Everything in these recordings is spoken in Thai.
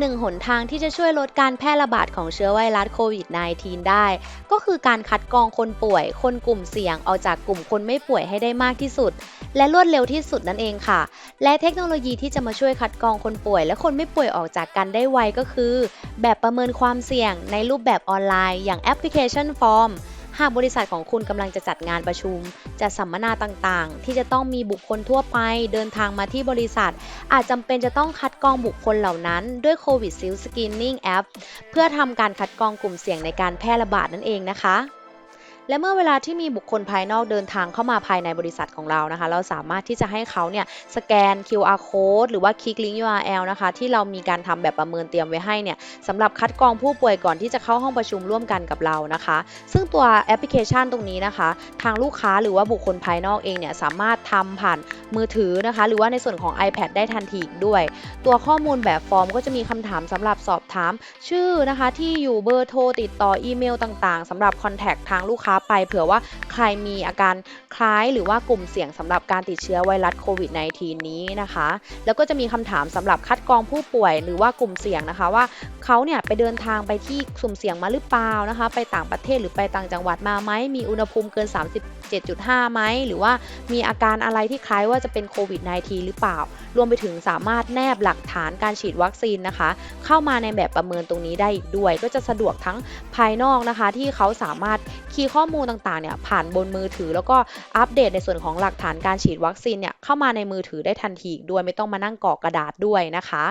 หนึ่งหนทางที่จะช่วยลดการแพร่ระบาดของเชื้อไวรัสโควิด -19 ได้ ก็คือการคัดกรองคนป่วย คนกลุ่มเสี่ยงออกจากกลุ่มคนไม่ป่วยให้ได้มากที่สุด และรวดเร็วที่สุดนั่นเองค่ะ และเทคโนโลยีที่จะมาช่วยคัดกรองคนป่วย และคนไม่ป่วยออกจากกันได้ไวก็คือ แบบประเมินความเสี่ยงในรูปแบบออนไลน์ อย่างแอปพลิเคชันฟอร์ม หากบริษัทของคุณกำลังจะจัดงานประชุม จัดสัมมนาต่างๆ ที่จะต้องมีบุคคลทั่วไปเดินทางมาที่บริษัท อาจจำเป็นจะต้องคัดกรองบุคคลเหล่านั้นด้วยโควิดซิลสกรีนนิ่งแอปเพื่อทำการคัดกรองกลุ่มเสี่ยงในการแพร่ระบาดนั่นเองนะคะ และเมื่อเวลาที่มีบุคคลภายนอกเดินทางเข้ามาภายในบริษัทของเรานะคะ เราสามารถที่จะให้เขาเนี่ยสแกน QR code หรือว่าคลิกลิงก์ URL นะคะ ที่เรามีการทำแบบประเมินเตรียมไว้ให้เนี่ยสำหรับคัดกรองผู้ป่วยก่อนที่จะเข้าห้องประชุมร่วมกันกับเรานะคะ ซึ่งตัวแอปพลิเคชันตรงนี้นะคะ ทางลูกค้าหรือว่าบุคคลภายนอกเองเนี่ยสามารถทำผ่านมือถือนะคะ หรือว่าในส่วนของ iPad ได้ทันทีอีกด้วย ตัวข้อมูลแบบฟอร์มก็จะมีคำถามสำหรับสอบถาม ชื่อนะคะที่อยู่เบอร์โทรติดต่ออีเมลต่างๆสำหรับคอนแทคทางลูกค้าไปเผื่อว่าใครมีอาการคล้ายหรือว่ากลุ่มเสี่ยงสำหรับการติดเชื้อไวรัสโควิด -19 นี้นะคะ แล้วก็จะมีคำถามสำหรับคัดกรองผู้ป่วยหรือว่ากลุ่มเสี่ยงนะคะว่าเขาเนี่ยไปเดินทางไปที่สุ่มเสี่ยงมาหรือเปล่านะคะ ไปต่างประเทศหรือไปต่างจังหวัดมาไหมมีอุณหภูมิเกิน 37.5ไหมหรือว่ามีอาการอะไรที่คล้ายว่าจะเป็นโควิด -19 หรือเปล่า รวมไปถึงสามารถแนบหลักฐานการฉีดวัคซีนนะคะ เข้ามาในแบบประเมินตรงนี้ได้อีกด้วย ก็จะสะดวกทั้งภายนอกนะคะ ที่เขาสามารถ คีย์ข้อมูลต่างๆเนี่ยผ่านบนมือถือ แล้วก็อัปเดตในส่วนของหลักฐานการฉีดวัคซีนเนี่ยเข้ามาในมือถือได้ทันทีด้วยไม่ต้องมานั่งกรอกกระดาษด้วยนะคะ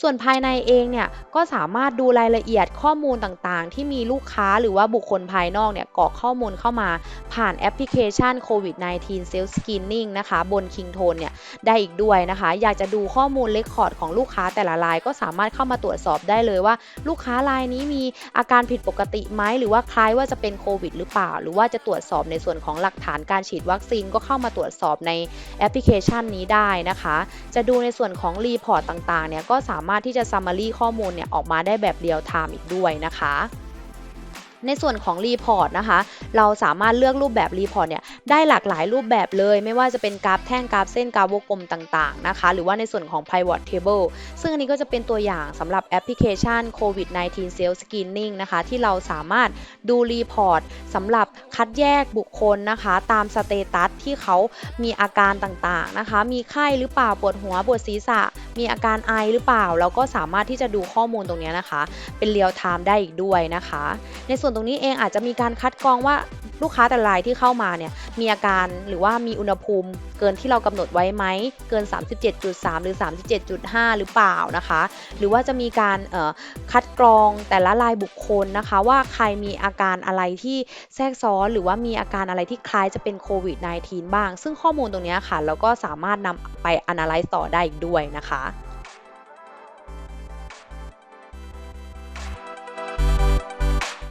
ส่วนภายในเองเนี่ยก็สามารถดูรายละเอียดข้อมูลต่างๆ ที่มีลูกค้าหรือว่าบุคคลภายนอกเนี่ยกรอกข้อมูลเข้ามาผ่านแอปพลิเคชัน COVID 19 Self Screening นะคะบน Kingtone เนี่ยได้อีกด้วยนะคะ อยากจะดูข้อมูลเลคคอร์ดของลูกค้าแต่ละราย ก็สามารถเข้ามาตรวจสอบได้เลยว่า ลูกค้ารายนี้มีอาการผิดปกติไหมหรือว่าคล้ายว่าจะเป็นโควิดหรือเปล่า หรือว่าจะตรวจสอบในส่วนของหลักฐานการฉีดวัคซีนก็เข้ามาตรวจสอบในแอปพลิเคชันนี้ได้นะคะ จะดูในส่วนของรีพอร์ตต่างๆเนี่ยก็สามารถที่จะซัมมารีข้อมูลเนี่ยออกมาได้แบบเรียลไทม์อีกด้วยนะคะ ในส่วนของรีพอร์ตนะคะ เราสามารถเลือกรูปแบบรีพอร์ตเนี่ยได้หลากหลายรูปแบบเลย ไม่ว่าจะเป็นกราฟแท่งกราฟเส้นกราฟวงกลมต่างๆนะคะ หรือว่าในส่วนของ pivot table ซึ่งอันนี้ก็จะเป็นตัวอย่างสำหรับแอปพลิเคชัน COVID 19 Self Screening นะคะ ที่เราสามารถดูรีพอร์ตสำหรับคัดแยกบุคคลนะคะ ตามสเตตัสที่เขามีอาการต่างๆนะคะ มีไข้หรือเปล่าปวดหัวปวดศีรษะ มีอาการไอหรือเปล่า เราก็สามารถที่จะดูข้อมูลตรงนี้นะคะ เป็นเรียลไทม์ได้อีกด้วยนะคะ ในส่วนตรงนี้เองอาจจะมีการคัดกรองว่าลูกค้าแต่รายที่เข้ามาเนี่ยมีอาการหรือว่ามีอุณหภูมิเกินที่เรากำหนดไว้ไหมเกิน 37.3 หรือ 37.5 หรือเปล่านะคะ หรือว่าจะมีการคัดกรองแต่ละรายบุคคลนะคะ ว่าใครมีอาการอะไรที่แทรกซ้อนหรือว่ามีอาการอะไรที่คล้ายจะเป็นโควิด -19 บ้าง ซึ่งข้อมูลตรงนี้ค่ะเราก็สามารถนำไป analyze ต่อได้อีกด้วยนะคะ